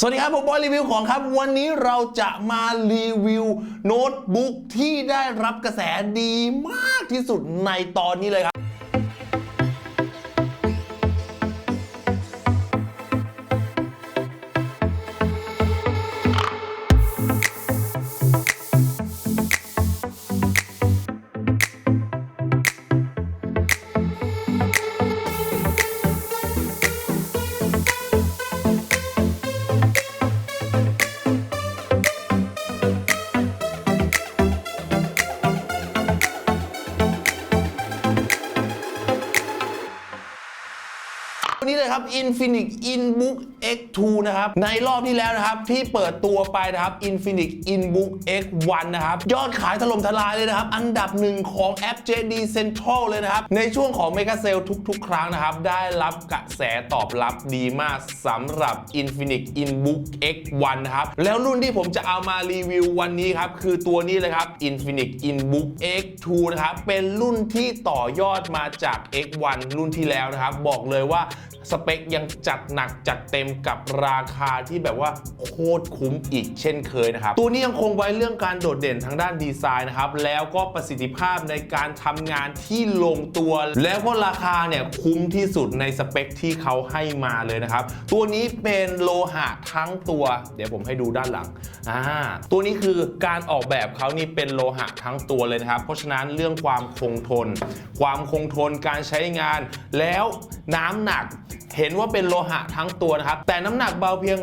สวัสดีครับ ผมบอยรีวิวของครับ วันนี้เราจะมารีวิวโน้ตบุ๊กที่ได้รับกระแสดีมากที่สุดในตอนนี้เลยครับ ครับ Infinix InBook X2 นะครับ ในรอบที่แล้วนะครับ ที่เปิดตัวไปนะครับ Infinix InBook X1 นะครับ ยอดขายถล่มทลายเลยนะครับ อันดับหนึ่งของแอป JD Central เลยนะครับ ในช่วงของ Mega Sale ทุกๆ ครั้งนะครับ ได้รับกระแสตอบรับดีมากสำหรับ Infinix InBook X1 นะครับ แล้วรุ่นที่ผมจะเอามารีวิววันนี้ครับ คือตัวนี้เลยครับ Infinix InBook X2 นะครับ เป็นรุ่นที่ต่อยอดมาจาก X1 รุ่นที่แล้วนะครับ บอกเลยว่าสเปคยังจัดหนักจัดเต็มกับราคาที่แบบว่าโคตรคุ้มอีกเช่นเคยนะครับ ตัวนี้ยังคงไว้เรื่องการโดดเด่นทางด้านดีไซน์นะครับ แล้วก็ประสิทธิภาพในการทำงานที่ลงตัว แล้วก็ราคาเนี่ยคุ้มที่สุดในสเปคที่เขาให้มาเลยนะครับ ตัวนี้เป็นโลหะทั้งตัว เดี๋ยวผมให้ดูด้านหลังอ่าตัวนี้คือการออกแบบเขานี่เป็นโลหะทั้งตัวเลยนะครับ เพราะฉะนั้นเรื่องความคงทน ความคงทนการใช้งาน แล้วน้ำหนักเห็นว่าเป็นโลหะทั้งตัวนะครับแต่น้ำหนักเบาเพียง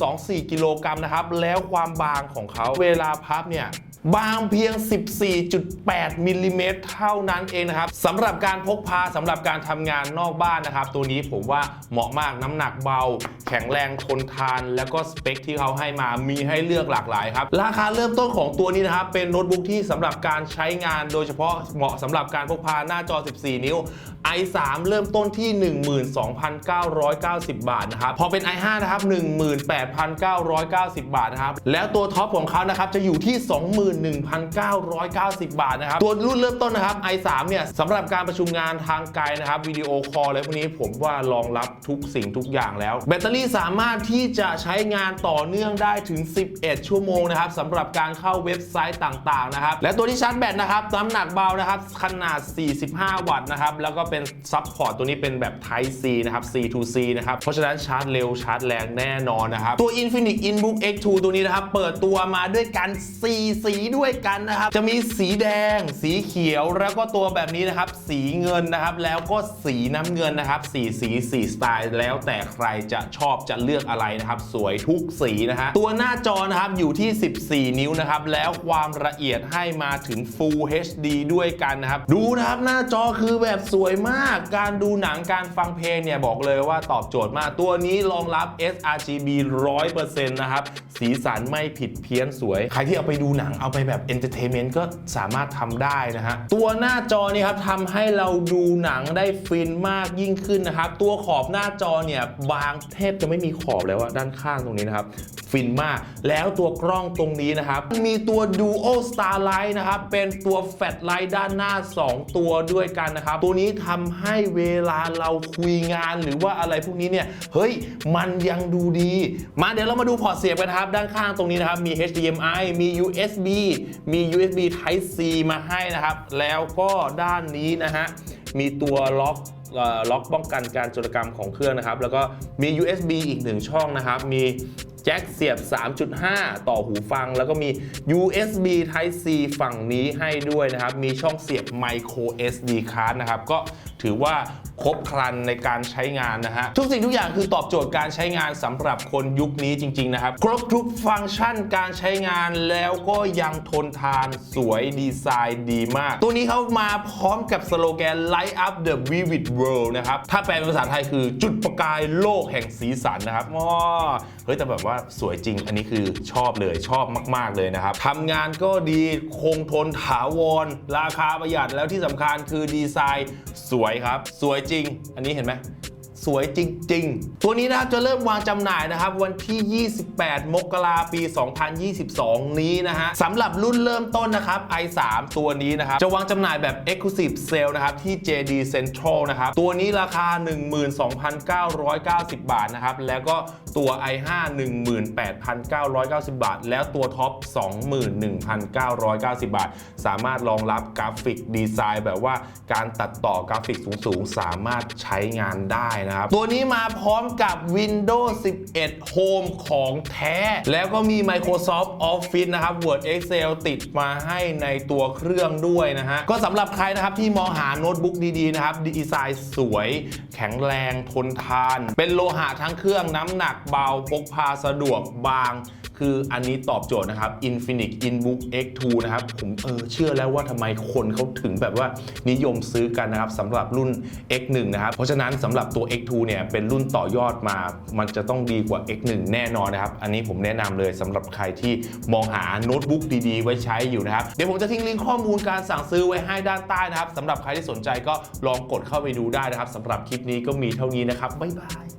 1.24 กิโลกรัมนะครับ แล้วความบางของเขาเวลาพับเนี่ยบางเพียง 14.8มิลลิเมตรเท่านั้นเองนะครับสำหรับการพกพาสำหรับการทำงานนอกบ้านนะครับ ตัวนี้ผมว่าเหมาะมากน้ำหนักเบา แข็งแรงทนทานแล้วก็สเปคที่เขาให้มามีให้เลือกหลากหลายครับ ราคาเริ่มต้นของตัวนี้นะครับเป็นโน้ตบุ๊กที่สำหรับการใช้งานโดยเฉพาะเหมาะสำหรับการพกพาหน้าจอ 14 นิ้ว i3 เริ่มต้นที่ 12,990 บาทนะครับ พอเป็น i5 นะครับ 18,990 บาทนะครับ แล้วตัวท็อปของเขานะครับ จะอยู่ที่ 21,990 บาทนะครับ ตัวรุ่นเริ่มต้นนะครับ i3 เนี่ยสำหรับการประชุมงานทางไกลนะครับ วิดีโอคอลอะไรพวกนี้ผมว่ารองรับทุกสิ่งทุกอย่างแล้ว แบตเตอรี่สามารถที่จะใช้งานต่อเนื่องได้ถึง 11 ชั่วโมงนะครับสำหรับการเข้าเว็บไซต์ต่างๆนะครับและตัวที่ชาร์จแบตนะครับน้ำหนักเบานะครับขนาด 45 วัตต์นะครับแล้วก็เป็นซับพอร์ตตัวนี้เป็นแบบ Type C นะครับ C to C นะครับเพราะฉะนั้นชาร์จเร็วชาร์จแรงแน่นอนนะครับตัว Infinix InBook X2 ตัวนี้นะครับเปิดตัวมาด้วยกัน 4 สีด้วยกันนะครับจะมีสีแดง สีเขียวแล้วก็ตัวแบบนี้นะครับสีเงินนะครับแล้วก็สีน้ำเงินนะครับสีสีสีสไตล์แล้วแต่ใครจะชอบจะเลือกอะไรนะครับ สวยทุกสีนะฮะ ตัวหน้าจอนะครับอยู่ที่ 14 นิ้วนะครับ แล้วความละเอียดให้มาถึง Full HD ด้วยกันนะครับ ดูนะครับหน้าจอคือแบบสวยมาก การดูหนังการฟังเพลงเนี่ยบอกเลยว่าตอบโจทย์มาก ตัวนี้รองรับ sRGB 100%นะครับ สีสันไม่ผิดเพี้ยนสวย ใครที่เอาไปดูหนังเอาไปแบบ entertainment ก็สามารถทำได้นะฮะ ตัวหน้าจอนี่ครับทำให้เราดูหนังได้ฟินมากยิ่งขึ้นนะครับ ตัวขอบหน้าจอเนี่ยบางแทบจะไม่มีขอบแล้วอะด้านข้างตรงนี้นะครับ ฟินมาก แล้วตัวกล้องตรงนี้นะครับ มีตัว Duo Starlight นะครับ เป็นตัวแฟลชไลท์ด้านหน้า 2 ตัวด้วยกันนะครับ ตัวนี้ทำให้เวลาเราคุยงานหรือว่าอะไรพวกนี้เนี่ย เฮ้ย มันยังดูดี มาเดี๋ยวเรามาดูพอร์ตเสียบกันครับ ด้านข้างตรงนี้นะครับ มี HDMI มี USB มี USB Type C มาให้นะครับ แล้วก็ด้านนี้นะฮะมีตัวล็อกล็อกป้องกันการโจรกรรมของเครื่องนะครับ แล้วก็มี USB อีกหนึ่งช่องนะครับ มี แจ็คเสียบ 3.5 ต่อหูฟัง แล้วก็มี USB Type C ฝั่งนี้ให้ด้วยนะครับ มีช่องเสียบ Micro SD card นะครับ ก็ถือว่าครบครันในการใช้งานนะฮะ ทุกสิ่งทุกอย่างคือตอบโจทย์การใช้งานสำหรับคนยุคนี้จริง ๆ นะครับ ครบทุกฟังก์ชันการใช้งานแล้วก็ยังทนทานสวยดีไซน์ดีมาก ตัวนี้เขามาพร้อมกับสโลแกน Light up the vivid world นะครับ ถ้าแปลเป็นภาษาไทยคือจุดประกายโลกแห่งสีสันนะครับว้าเฮ้ยแต่แบบว่าสวยจริง อันนี้คือชอบเลยชอบมาก ๆ เลยนะครับทำงานก็ดีคงทนถาวร ราคาประหยัดแล้วที่สำคัญคือดีไซน์สวยครับ สวยจริง อันนี้เห็นไหม สวยจริง ๆ ตัวนี้นะครับจะเริ่มวางจำหน่ายนะครับ วันที่ 28 มกราปี 2022 นี้นะฮะสำหรับรุ่นเริ่มต้นนะครับ i3 ตัวนี้นะครับ จะวางจำหน่ายแบบ Exclusive Sale นะครับ ที่ JD Central นะครับ ตัวนี้ราคา 12,990 บาทนะครับ แล้วก็ตัว i5 18,990 บาท แล้วตัวท็อป 21,990 บาท สามารถรองรับกราฟิกดีไซน์แบบว่าการตัดต่อกราฟิกสูงๆ สามารถใช้งานได้นะนะครับ ตัวนี้มาพร้อมกับ Windows 11 Home ของแท้ แล้วก็มี Microsoft Office นะครับ Word Excel ติดมาให้ในตัวเครื่องด้วยนะฮะ ก็สำหรับใครนะครับที่มองหาโน้ตบุ๊กดีๆนะครับ ดีไซน์สวย แข็งแรงทนทาน เป็นโลหะทั้งเครื่องน้ำหนักเบาพกพาสะดวกบาง คืออันนี้ตอบโจทย์นะครับ Infinix InBook X2 นะครับ ผมเออเชื่อแล้วว่าทำไมคนเขาถึงแบบว่านิยมซื้อกันนะครับสำหรับรุ่น X1 นะครับ เพราะฉะนั้นสำหรับตัว X2 เนี่ยเป็นรุ่นต่อยอดมา มันจะต้องดีกว่า X1 แน่นอนนะครับ อันนี้ผมแนะนำเลยสำหรับใครที่มองหาโน้ตบุ๊กดีๆ ไว้ใช้อยู่นะครับ เดี๋ยวผมจะทิ้งลิงก์ข้อมูลการสั่งซื้อไว้ให้ด้านใต้นะครับสำหรับใครที่สนใจก็ลองกดเข้าไปดูได้นะครับสำหรับคลิปนี้ก็มีเท่านี้นะครับบ๊ายบาย